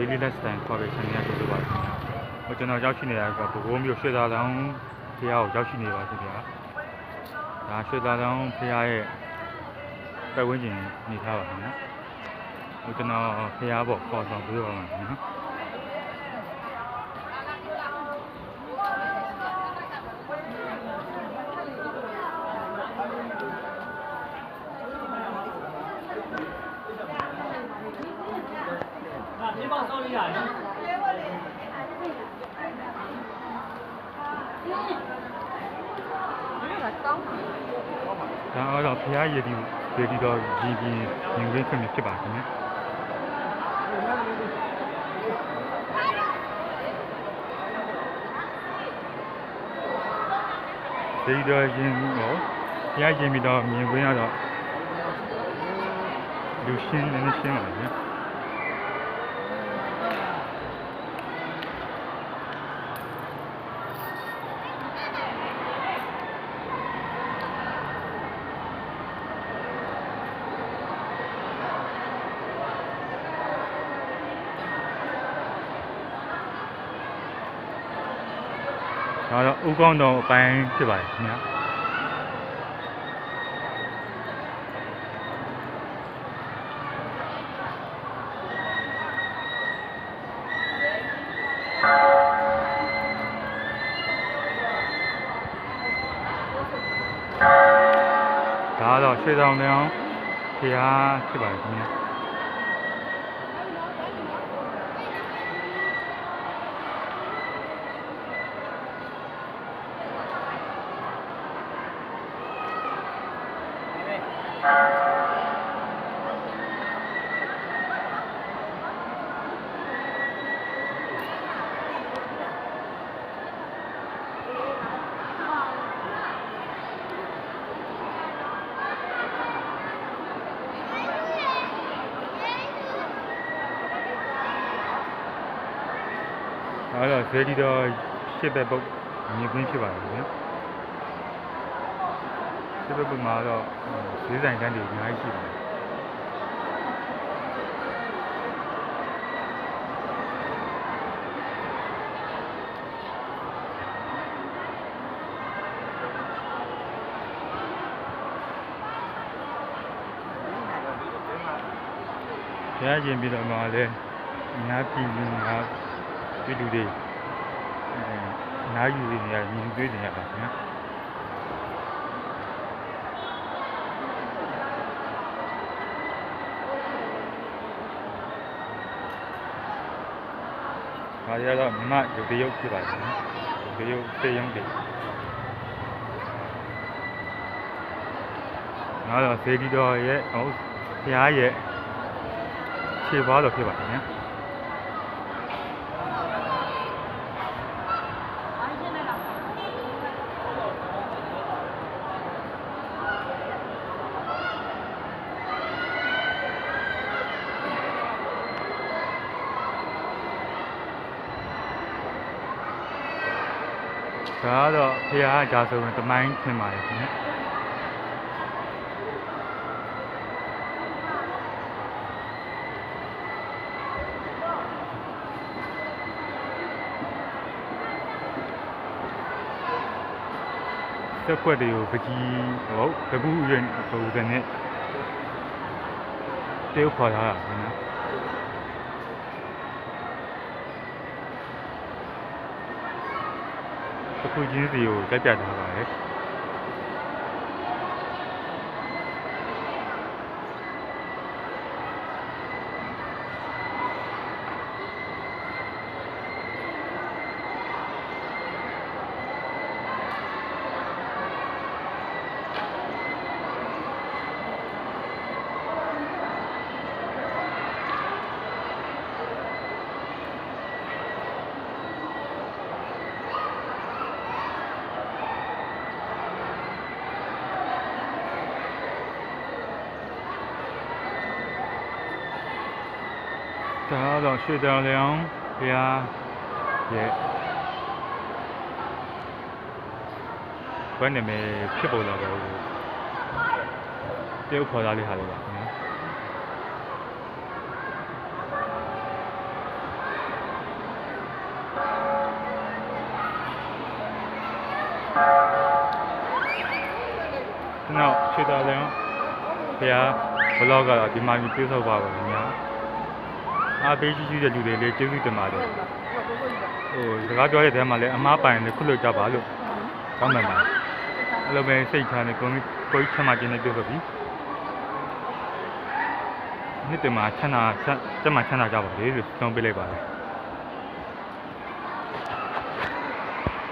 daily lifestyle ခေါ်တဲ့ channel ရဆိုပါခင်ဗျာဟိုကျွန်တော်ရောက်ရှိနေတာကဘကိုးမြို့ရွှေသာလောင်းဖျားကိုရောက်ရှိနေပါခင်ဗျာဒါရွှေသာလောင်းဖျားရဲ့ပတ်ဝန်းကျင်နေထားပါခင်ဗျာဟိုကျွန်တော်ဖျားပေါ့ခေါ်ဆောင်ပြီးတော့ပါခင် တော့စောင့်လိုက်ရနော်ဒါတော့ဖရားရည်ဒီရည်ဒီတော့ကြီးကြီးရင်ခွင့်ခွင့်ဖြစ်ပါခင်ဗျာဒီတော့ရင်တော့ဖရားရင်ပြီးတော့မြင်ခွင့်ရတော့လူရှင်းနေရှင်းပါလေ ဒါတော့ဥကောင်းတော်အပိုင်းဖြစ်ပါတယ်ခင်ဗျာဒါတော့ရွှေတောင်တောင်ဖျားဖြစ်ပါတယ်ခင်ဗျာ ဒါတော့ဇေဒီတော့ရှစ်ဘက်ပုတ်မြင်ကွင်းဖြ စ်ပါတယ်ဗျာရှစ်ဘက်ပုတ်မှာတော့ဈေးဆိုင်တန်းတွေအများကြီးရှိပါတယ်ဘုရားရှင်ပြီးတော့မှလည်းအများပြည်သူများပြည်သူတွေအဲအနားယူနေရမြင်တွေ့နေရပါခင်ဗျာ ဒါရတော့မြမရုပ်တရုပ်ဖြစ်ပါတယ်နော်ရုပ်တရုပ်စေရုံးတွေနောက်တော့စေဒီတော်ရဲ့ဟိုဘုရားရဲ့ခြေပွားတော်ဖြစ်ပါတယ်နော် ဒါကတော့ဖះအကြဆုံးတမိုင်းထင်ပါတယ်ခင်ဗျစက်ကွက်တွေကိုပကြီးဟုတ်တကူရွင်ပုံစံနဲ့တေးခေါ်ထားတာခင်ဗျာ တစ်ခုချင်းစီကိုကြိုက်ပြထား ဒါတော့ရွှေတောင်လျောင်းဘုရားရဲ့ဘယ်နာမည်ဖြစ်ပေါ်လာတော့တရုတ်ခေါ်သားလေးဟာလေးပါနောက်ခြေတော်လည်းဘုရားဘလော့ကတော့ဒီမှာပြီးပြည့်စုံပါပါ ခင်ဗျာအားပေးရှိရှိတဲ့လူတွေလည်းကျေးဇူးတင်ပါတယ်ဟိုစကားပြောတဲ့တဲမှာလည်းအမားပိုင်လည်းခုလို့ကြပါလို့ကောင်းတယ်ပါအဲ့လိုပဲစိတ်ထားနေကိုယ်ကိုယ်ချမ်းသာခြင်းနဲ့ပြောဆိုပြီးနှစ်တည်းမှာချမ်းသာချမ်းသာချမ်းသာကြပါလေလို့ဆုံးပေးလိုက်ပါတယ်